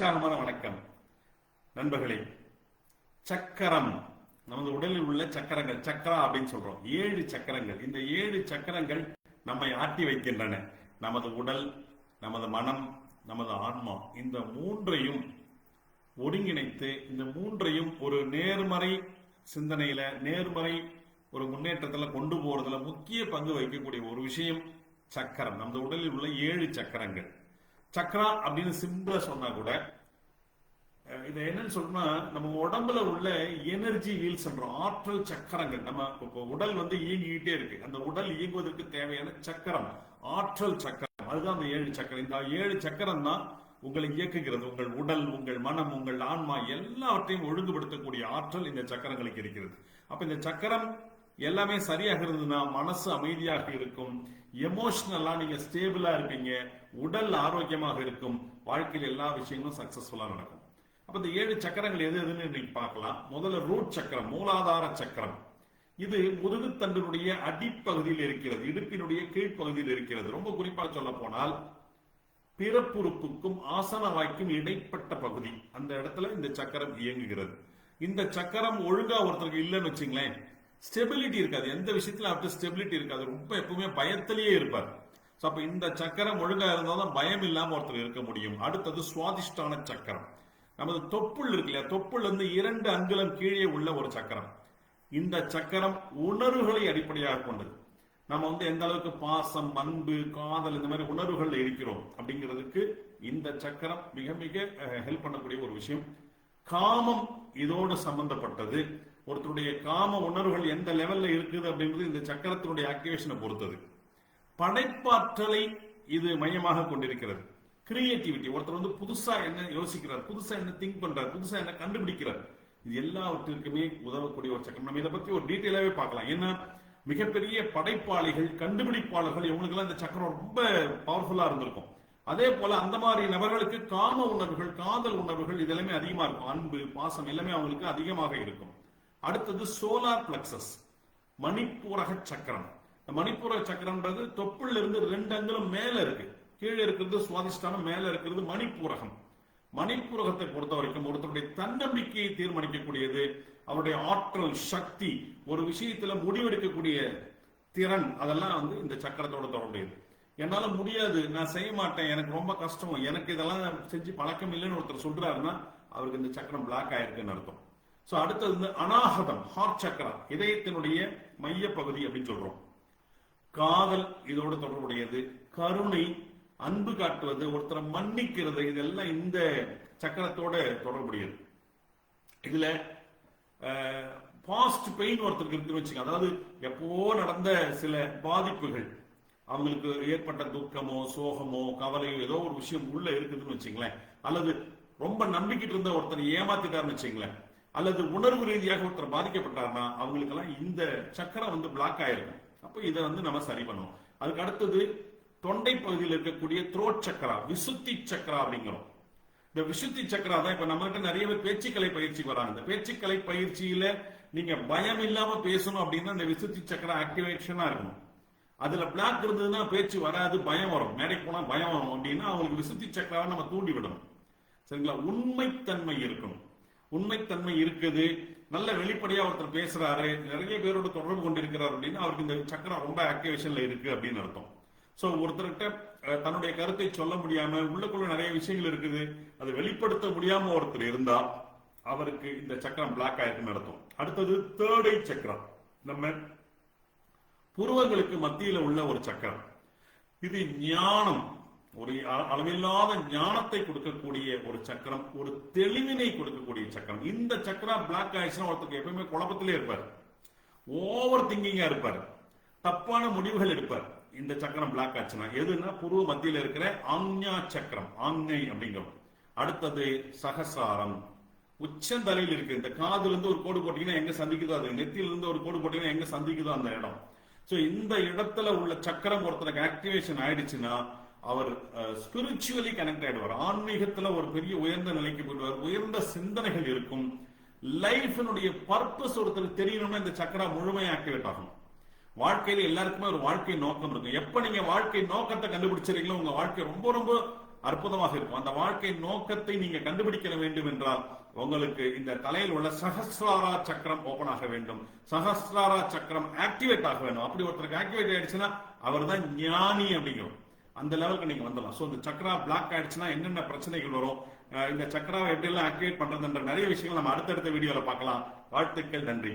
உற்சாகமான வணக்கம். நண்பர்களே சக்கரம். நமது உடலில் உள்ள சக்கரங்கள் சக்கரா அப்படின்னு சொல்றோம். ஏழு சக்கரங்கள். இந்த ஏழு சக்கரங்கள் நம்மை ஆட்டி வைக்கின்றன. நமது உடல் நமது மனம் நமது ஆன்மா இந்த மூன்றையும் ஒருங்கிணைத்து இந்த மூன்றையும் ஒரு நேர்மறை சிந்தனையில நேர்மறை ஒரு முன்னேற்றத்துல கொண்டு போறதுல முக்கிய பங்கு வகிக்கக்கூடிய ஒரு விஷயம் சக்கரம். நமது உடலில் உள்ள ஏழு சக்கரங்கள். சக்ரா அப்படின்னு சிம்பிளா சொன்னா கூட அஹ் இது என்னன்னு சொன்னா நம்ம உடம்புல உள்ள எனர்ஜி வீல்ஸ் ஆற்றல் சக்கரங்கள் நம்ம இப்போ உடல் வந்து இயங்கிக்கிட்டே இருக்கு. அந்த உடல் இயங்குவதற்கு தேவையான சக்கரம் ஆற்றல் சக்கரம். அதுதான் அந்த ஏழு சக்கரம். இந்த ஏழு சக்கரம் தான் உங்களை இயக்குகிறது. உங்கள் உடல் உங்கள் மனம் உங்கள் ஆன்மா எல்லாவற்றையும் ஒழுங்குபடுத்தக்கூடிய ஆற்றல் இந்த சக்கரங்களுக்கு இருக்கிறது. அப்ப இந்த சக்கரம் எல்லாமே சரியாக இருந்ததுன்னா மனசு அமைதியாக இருக்கும். எமோஷனலா நீங்க ஸ்டேபிளா இருப்பீங்க. உடல் ஆரோக்கியமாக இருக்கும். வாழ்க்கையில் எல்லா விஷயங்களும் சக்சஸ்ஃபுல்லா நடக்கும். அப்ப இந்த ஏழு சக்கரங்கள் எது எதுன்னு இன்னைக்கு பார்க்கலாம். முதல்ல ரூட் சக்கரம் மூலாதார சக்கரம். இது முதுகுத்தண்டினுடைய அடிப்பகுதியில் இருக்கிறது. இடுப்பினுடைய கீழ்ப்பகுதியில் இருக்கிறது. ரொம்ப குறிப்பாக சொல்ல போனால் பிறப்புறுப்புக்கும் ஆசன வாய்க்கும் இடைப்பட்ட பகுதி. அந்த இடத்துல இந்த சக்கரம் இயங்குகிறது. இந்த சக்கரம் ஒழுங்கா ஒருத்தருக்கு இல்லைன்னு வச்சுங்களேன் ஸ்டெபிலிட்டி இருக்காது. எந்த விஷயத்துல அவர்கிட்ட ஸ்டெபிலிட்டி இருக்காது. ரொம்ப எப்பவுமே பயத்திலேயே இருப்பார். ஸோ அப்போ இந்த சக்கரம் ஒழுங்காக இருந்தால் தான் பயம் இல்லாமல் ஒருத்தர் இருக்க முடியும். அடுத்தது சுவாதிஷ்டான சக்கரம். நமது தொப்புள் இருக்கு இல்லையா? தொப்புள் வந்து இரண்டு அங்குலம் கீழே உள்ள ஒரு சக்கரம். இந்த சக்கரம் உணர்வுகளை அடிப்படையாக கொண்டது. நம்ம வந்து எந்த அளவுக்கு பாசம் அன்பு காதல் இந்த மாதிரி உணர்வுகள் இருக்கிறோம் அப்படிங்கிறதுக்கு இந்த சக்கரம் மிக மிக ஹெல்ப் பண்ணக்கூடிய ஒரு விஷயம். காமம் இதோடு சம்பந்தப்பட்டது. ஒருத்தருடைய காம உணர்வுகள் எந்த லெவல்ல இருக்குது அப்படிங்கிறது இந்த சக்கரத்தினுடைய ஆக்டிவேஷனை பொறுத்தது. படைப்பாற்றலை இது மையமாக கொண்டிருக்கிறது. கிரியேட்டிவிட்டி ஒருத்தர் வந்து புதுசா என்ன யோசிக்கிறார் புதுசா என்ன திங்க் பண்றார் புதுசா என்ன கண்டுபிடிக்கிறார் இது எல்லாவற்றிற்குமே உதவக்கூடிய ஒரு சக்கரம். நம்ம இதை பத்தி ஒரு டீட்டெயிலாவே பார்க்கலாம். ஏன்னா மிகப்பெரிய படைப்பாளிகள் கண்டுபிடிப்பாளர்கள் இவங்களுக்கெல்லாம் இந்த சக்கரம் ரொம்ப பவர்ஃபுல்லா இருந்திருக்கும். அதே போல அந்த மாதிரி நபர்களுக்கு காம உணர்வுகள் காதல் உணர்வுகள் இதெல்லாமே அதிகமா இருக்கும். அன்பு பாசம் எல்லாமே அவங்களுக்கு அதிகமாக இருக்கும். அடுத்தது சோலார் பிளக்சஸ் மணிப்பூரக சக்கரம். இந்த மணிப்பூரக சக்கரம்ன்றது தொப்புள்ள இருந்து ரெண்டு அங்குலம் மேல இருக்கு. கீழே இருக்கிறது சுவாதிஷ்டானம் மேல இருக்கிறது மணிப்பூரகம். மணிப்பூரகத்தை பொறுத்த வரைக்கும் ஒருத்தருடைய தன்னம்பிக்கையை தீர்மானிக்கக்கூடியது அவருடைய ஆற்றல் சக்தி ஒரு விஷயத்துல முடிவெடுக்கக்கூடிய திறன் அதெல்லாம் வந்து இந்த சக்கரத்தோட தொடர்புடையது. என்னால முடியாது நான் செய்ய மாட்டேன் எனக்கு ரொம்ப கஷ்டம் எனக்கு இதெல்லாம் செஞ்சு பழக்கம் இல்லைன்னு ஒருத்தர் சொல்றாருன்னா அவருக்கு இந்த சக்கரம் பிளாக் ஆயிருக்குன்னு அர்த்தம். ஸோ அடுத்தது வந்து அனாகதம் ஹார்ட் சக்கரா இதயத்தினுடைய மைய பகுதி அப்படின்னு சொல்றோம். காதல் இதோடு தொடர்புடையது கருணை அன்பு காட்டுவது ஒருத்தரை மன்னிக்கிறது இதெல்லாம் இந்த சக்கரத்தோட தொடர்புடையது. இதுல பாஸ்ட் பெயின் ஒருத்தருக்கு இருக்குன்னு வச்சுங்க அதாவது எப்போ நடந்த சில பாதிப்புகள் அவங்களுக்கு ஏற்பட்ட துக்கமோ சோகமோ கவலையோ ஏதோ ஒரு விஷயம் உள்ள இருக்குதுன்னு வச்சுங்களேன். அல்லது ரொம்ப நம்பிக்கிட்டு இருந்த ஒருத்தர் ஏமாத்திட்டாருன்னு வச்சுங்களேன். அல்லது உணர்வு ரீதியாக ஒருத்தர் பாதிக்கப்பட்டார்னா அவங்களுக்கெல்லாம் இந்த சக்கரம் வந்து பிளாக் ஆயிருக்கும். அப்போ இதை வந்து நம்ம சரி பண்ணுவோம். அதுக்கு அடுத்தது தொண்டை பகுதியில் இருக்கக்கூடிய த்ரோட் சக்கரா விசுத்தி சக்கரா அப்படிங்கிறோம். இந்த விசுத்தி சக்கரா தான் இப்ப நம்ம கிட்ட நிறைய பேர் பேச்சுக்கலை பயிற்சிக்கு வராங்க. இந்த பேச்சுக்கலை பயிற்சியில நீங்க பயம் இல்லாம பேசணும் அப்படின்னா இந்த விசுத்தி சக்கரா ஆக்டிவேஷனா இருக்கணும் அதுல பிளாக் இருந்ததுன்னா பேச்சு வராது பயம் வரும். மேடைக்கு போனா பயம் வரும் அப்படின்னா அவங்களுக்கு விசுத்தி சக்கராவை நம்ம தூண்டி விடணும் சரிங்களா? உண்மைத்தன்மை இருக்கணும் உண்மைத்தன்மை இருக்குது. நல்ல வெளிப்படையா ஒருத்தர் பேசுறாரு. நிறைய பேரோட தொடர்பு கொண்டிருக்கிறார் அப்படின்னா அவருக்கு இந்த சக்கரம் ரொம்ப ஆக்டிவேஷன்ல இருக்கு அப்படின்னு அர்த்தம். சோ ஒருத்தர்கிட்ட தன்னுடைய கருத்தை சொல்ல முடியாம உள்ளக்குள்ள நிறைய விஷயங்கள் இருக்குது. அதை வெளிப்படுத்த முடியாம ஒருத்தர் இருந்தா அவருக்கு இந்த சக்கரம் பிளாக் ஆயிருக்குன்னு அர்த்தம். அடுத்தது தேர்ட் சக்கரம். நம்ம புருவங்களுக்கு மத்தியில உள்ள ஒரு சக்கரம். இது ஞானம். ஒரு அ- அளவில்லாத ஞானத்தை கொடுக்கக்கூடிய ஒரு சக்கரம் ஒரு தெளிவினை கொடுக்கக்கூடிய சக்கரம். இந்த சக்கரம் பிளாக் ஆயிடுச்சுன்னா ஒருத்தருக்கு எப்பவுமே குழப்பத்திலே இருப்பார். ஓவர் திங்கிங்கா இருப்பார். தப்பான முடிவுகள் எடுப்பார். இந்த சக்கரம் பிளாக் ஆச்சுன்னா எதுன்னா புருவ மத்தியில் இருக்கிற ஆஞ்ஞா சக்கரம் ஆங்கை அப்படிங்கிறோம் அடுத்தது சகசாரம். உச்சந்தலையில் இருக்கு. இந்த காதுல இருந்து ஒரு கோடு போட்டீங்கன்னா எங்க சந்திக்குதோ அது? நெத்தியில இருந்து ஒரு கோடு போட்டீங்கன்னா எங்க சந்திக்குதோ அந்த இடம். சோ இந்த இடத்துல உள்ள சக்கரம் ஒருத்தருக்கு ஆக்டிவேஷன் ஆயிடுச்சுன்னா அவர் ஸ்பிரிச்சுவலி கனெக்ட் ஆயிடுவார். ஆன்மீகத்துல ஒரு பெரிய உயர்ந்த நிலைக்கு போயிடுவார். உயர்ந்த சிந்தனைகள் இருக்கும். லைஃபினுடைய பர்பஸ் ஒருத்தருக்கு தெரியணும்னா இந்த சக்கரா முழுமை ஆக்டிவேட் ஆகணும். வாழ்க்கையில எல்லாருக்குமே ஒரு வாழ்க்கை நோக்கம் இருக்கும். எப்ப நீங்க வாழ்க்கை நோக்கத்தை கண்டுபிடிச்சிருக்கீங்களோ உங்க வாழ்க்கை ரொம்ப ரொம்ப அற்புதமாக இருக்கும். அந்த வாழ்க்கை நோக்கத்தை நீங்க கண்டுபிடிக்க வேண்டும் என்றால் உங்களுக்கு இந்த தலையில் உள்ள சஹஸ்ராரா சக்கரம் ஓபன் ஆக வேண்டும். சஹஸ்ராரா சக்கரம் ஆக்டிவேட் ஆக வேண்டும். அப்படி ஒருத்தருக்கு ஆக்டிவேட் ஆயிடுச்சுன்னா அவர் தான் ஞானி அப்படிங்கிறோம் அந்த லெவலுக்கு நீங்க வந்துடலாம். ஸோ இந்த சக்கரா பிளாக் ஆயிடுச்சுன்னா என்னென்ன பிரச்சனைகள் வரும்? இந்த சக்கராவை எப்படி எல்லாம் ஆக்டிவேட் பண்றதுன்ற நிறைய விஷயங்கள் நம்ம அடுத்தடுத்த வீடியோல பார்க்கலாம். வாழ்த்துக்கள் நன்றி.